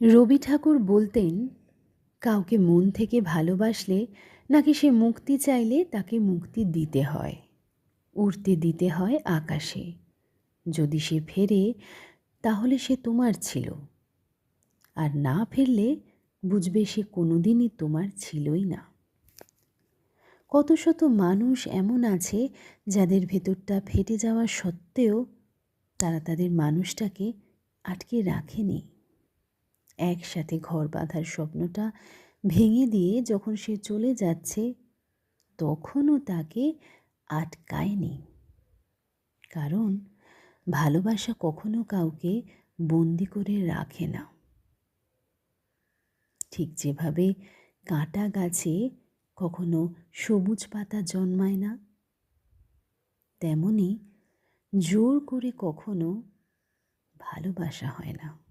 রবি ঠাকুর বলতেন, কাউকে মন থেকে ভালোবাসলে নাকি সে মুক্তি চাইলে তাকে মুক্তি দিতে হয়, উড়তে দিতে হয় আকাশে। যদি সে ফেরে, তাহলে সে তোমার ছিল। আর না ফিরলে, বুঝবে সে কোনোদিনই তোমার ছিলই না। কত শত মানুষ এমন আছে, যাদের ভেতরটা ফেটে যাওয়া সত্ত্বেও তারা তাদের মানুষটাকে আটকে রাখেনি। একসাথে ঘর বাঁধার স্বপ্নটা ভেঙে দিয়ে যখন সে চলে যাচ্ছে, তখনও তাকে আটকায়নি। কারণ ভালোবাসা কখনো কাউকে বন্দি করে রাখে না। ঠিক যেভাবে কাঁটা গাছে কখনো সবুজ পাতা জন্মায় না, তেমনি জোর করে কখনো ভালোবাসা হয় না।